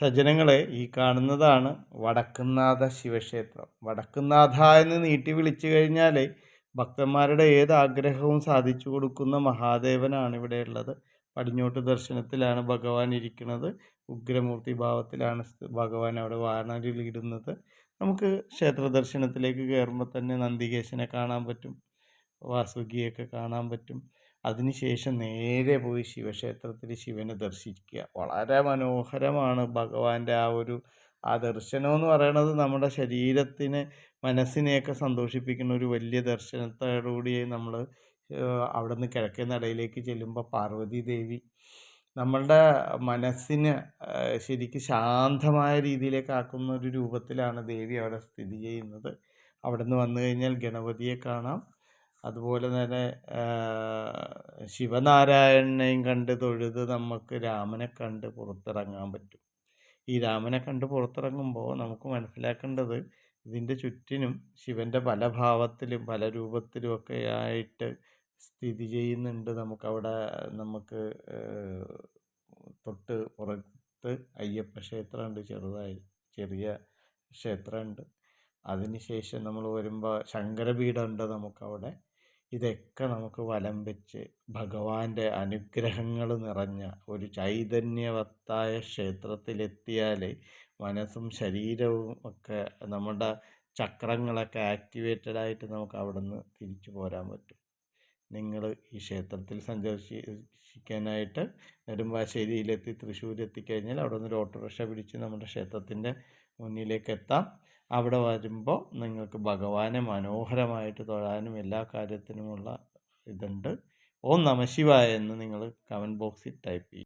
സജ്ജനങ്ങളെ ഈ കാണുന്നതാണ് വടക്കുന്നാഥ ശിവക്ഷേത്രം. വടക്കുന്നാഥ എന്ന് നീട്ടി വിളിച്ചു കഴിഞ്ഞാൽ ഭക്തന്മാരുടെ ഏത് ആഗ്രഹവും സാധിച്ചു കൊടുക്കുന്ന മഹാദേവനാണ് ഇവിടെ ഉള്ളത്. പടിഞ്ഞോട്ട് ദർശനത്തിലാണ് ഭഗവാൻ ഇരിക്കുന്നത്. ഉഗ്രമൂർത്തി ഭാവത്തിലാണ് ഭഗവാൻ അവിടെ വാണലിടുന്നത് നമുക്ക് ക്ഷേത്ര ദർശനത്തിലേക്ക് കയറുമ്പോൾ തന്നെ നന്ദികേശനെ കാണാൻ പറ്റും. വാസുകിയൊക്കെ കാണാൻ പറ്റും. അതിനുശേഷം നേരെ പോയി ശിവക്ഷേത്രത്തിൽ ശിവനെ ദർശിക്കുക. വളരെ മനോഹരമാണ് ഭഗവാന്റെ ആ ഒരു ആ ദർശനം എന്ന് പറയുന്നത് നമ്മുടെ ശരീരത്തിന് മനസ്സിനെയൊക്കെ സന്തോഷിപ്പിക്കുന്ന ഒരു വലിയ ദർശനത്തോടുകൂടി നമ്മൾ അവിടെ നിന്ന് കിഴക്കേ നടയിലേക്ക് ചെല്ലുമ്പോൾ പാർവതി ദേവി നമ്മളുടെ മനസ്സിന് ശരിക്കും ശാന്തമായ രീതിയിലേക്ക് ആക്കുന്ന ഒരു രൂപത്തിലാണ് ദേവി അവിടെ സ്ഥിതി ചെയ്യുന്നത്. അവിടെ നിന്ന് വന്നു കഴിഞ്ഞാൽ ഗണപതിയെ കാണാം. അതുപോലെ തന്നെ ശിവനാരായണനെയും കണ്ട് തൊഴുത് നമുക്ക് രാമനെ കണ്ട് പുറത്തിറങ്ങാൻ പറ്റും. ഈ രാമനെ കണ്ട് പുറത്തിറങ്ങുമ്പോൾ നമുക്ക് മനസ്സിലാക്കേണ്ടത് ഇതിന്റെ ചുറ്റിനും ശിവന്റെ പല ഭാവത്തിലും പല രൂപത്തിലും ഒക്കെ ആയിട്ട് സ്ഥിതി ചെയ്യുന്നുണ്ട്. നമുക്കവിടെ നമുക്ക് തൊട്ട് പുറത്ത് അയ്യപ്പ ക്ഷേത്രമുണ്ട് ചെറുതായി ചെറിയ ക്ഷേത്രമുണ്ട്. അതിനുശേഷം നമ്മൾ വരുമ്പോൾ ശങ്കരപീഠമുണ്ട് നമുക്കവിടെ. ഇതൊക്കെ നമുക്ക് വലം വെച്ച് ഭഗവാന്റെ അനുഗ്രഹങ്ങൾ നിറഞ്ഞ ഒരു ചൈതന്യവത്തായ ക്ഷേത്രത്തിലെത്തിയാൽ മനസ്സും ശരീരവും ഒക്കെ നമ്മുടെ ചക്രങ്ങളൊക്കെ ആക്ടിവേറ്റഡ് ആയിട്ട് നമുക്ക് അവിടെ നിന്ന് തിരിച്ചു പോരാൻ പറ്റും. നിങ്ങൾ ഈ ക്ഷേത്രത്തിൽ സന്ദർശിക്കാനായിട്ട് നെടുമ്പാശ്ശേരിയിലെത്തി തൃശ്ശൂർ എത്തിക്കഴിഞ്ഞാൽ അവിടെ നിന്ന് ഒരു ഓട്ടോറിക്ഷ പിടിച്ച് നമ്മുടെ ക്ഷേത്രത്തിന്റെ മുന്നിലേക്ക് എത്താം അവിടെ വരുമ്പോൾ നിങ്ങൾക്ക് ഭഗവാനെ മനോഹരമായിട്ട് തൊഴാനും എല്ലാ കാര്യത്തിനുമുള്ള ഇതുണ്ട്. ഓം നമ എന്ന് നിങ്ങൾ കമന്റ് ബോക്സിൽ ടൈപ്പ് ചെയ്യും.